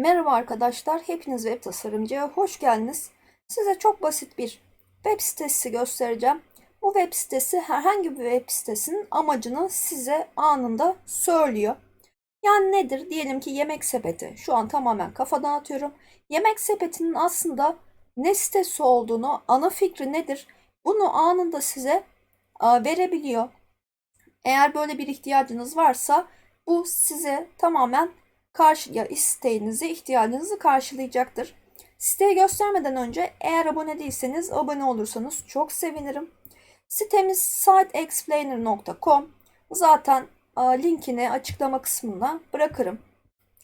Merhaba arkadaşlar, hepiniz web tasarımcıya hoş geldiniz. Size çok basit bir web sitesi göstereceğim. Bu web sitesi herhangi bir web sitesinin amacını size anında söylüyor. Yani nedir? Diyelim ki yemek sepeti. Şu an tamamen kafadan atıyorum. Yemek sepetinin aslında ne sitesi olduğunu, ana fikri nedir? Bunu anında size a, verebiliyor. Eğer böyle bir ihtiyacınız varsa bu size tamamen karşı ya isteğinizi, ihtiyacınızı karşılayacaktır. Siteyi göstermeden önce eğer abone değilseniz abone olursanız çok sevinirim. Sitemiz siteexplainer.com. Zaten linkini açıklama kısmına bırakırım.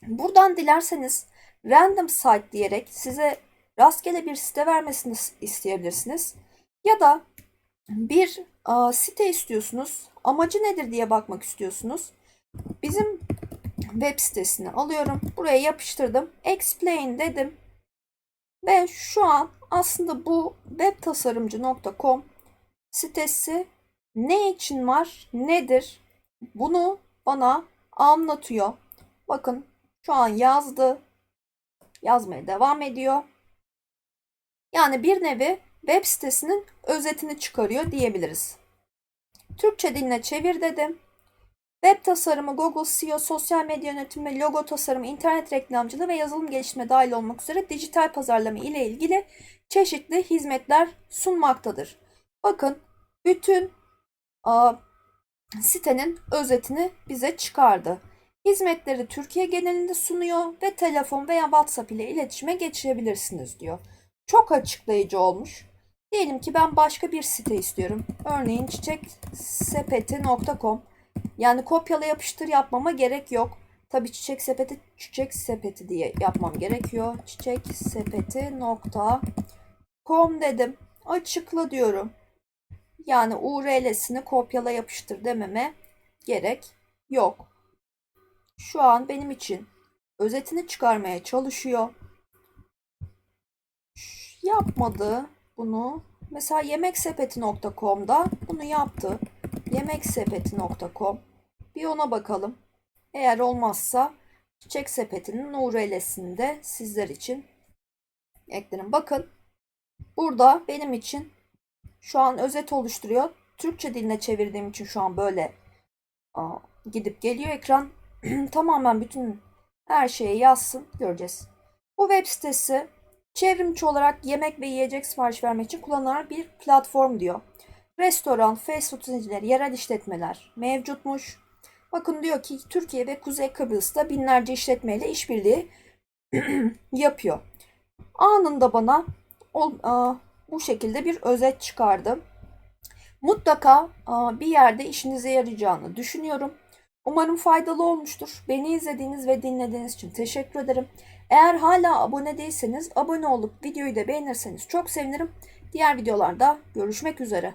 Buradan dilerseniz random site diyerek size rastgele bir site vermesini isteyebilirsiniz. Ya da bir site istiyorsunuz. Amacı nedir diye bakmak istiyorsunuz. Bizim web sitesini alıyorum. Buraya yapıştırdım. Explain dedim. Ve şu an aslında bu webtasarımcı.com sitesi ne için var, nedir? Bunu bana anlatıyor. Bakın şu an yazdı. Yazmaya devam ediyor. Yani bir nevi web sitesinin özetini çıkarıyor diyebiliriz. Türkçe diline çevir dedim. Web tasarımı, Google SEO, sosyal medya yönetimi, logo tasarımı, internet reklamcılığı ve yazılım geliştirme dahil olmak üzere dijital pazarlama ile ilgili çeşitli hizmetler sunmaktadır. Bakın bütün a, sitenin özetini bize çıkardı. Hizmetleri Türkiye genelinde sunuyor ve telefon veya WhatsApp ile iletişime geçirebilirsiniz diyor. Çok açıklayıcı olmuş. Diyelim ki ben başka bir site istiyorum. Örneğin çiçeksepeti.com yani kopyala yapıştır yapmama gerek yok. Tabii çiçek sepeti çiçek sepeti diye yapmam gerekiyor. Çiçek sepeti nokta com dedim. Açıkla diyorum. Yani URL'sini kopyala yapıştır dememe gerek yok. Şu an benim için özetini çıkarmaya çalışıyor. Yapmadı bunu. Mesela yemeksepeti.com'da bunu yaptı yemeksepeti.com bir ona bakalım. Eğer olmazsa Çiçek Sepeti'nin URL'sini sizler için eklerim. Bakın burada benim için şu an özet oluşturuyor. Türkçe diline çevirdiğim için şu an böyle gidip geliyor ekran. Tamamen bütün her şeyi yazsın. Göreceğiz. Bu web sitesi çevrimçi olarak yemek ve yiyecek sipariş vermek için kullanılan bir platform diyor. Restoran, fast food zincirleri, yerel işletmeler mevcutmuş. Bakın diyor ki Türkiye ve Kuzey Kıbrıs'ta binlerce işletmeyle işbirliği yapıyor. Anında bana a, bu şekilde bir özet çıkardı. Mutlaka a, bir yerde işinize yarayacağını düşünüyorum. Umarım faydalı olmuştur. Beni izlediğiniz ve dinlediğiniz için teşekkür ederim. Eğer hala abone değilseniz abone olup videoyu da beğenirseniz çok sevinirim. Diğer videolarda görüşmek üzere.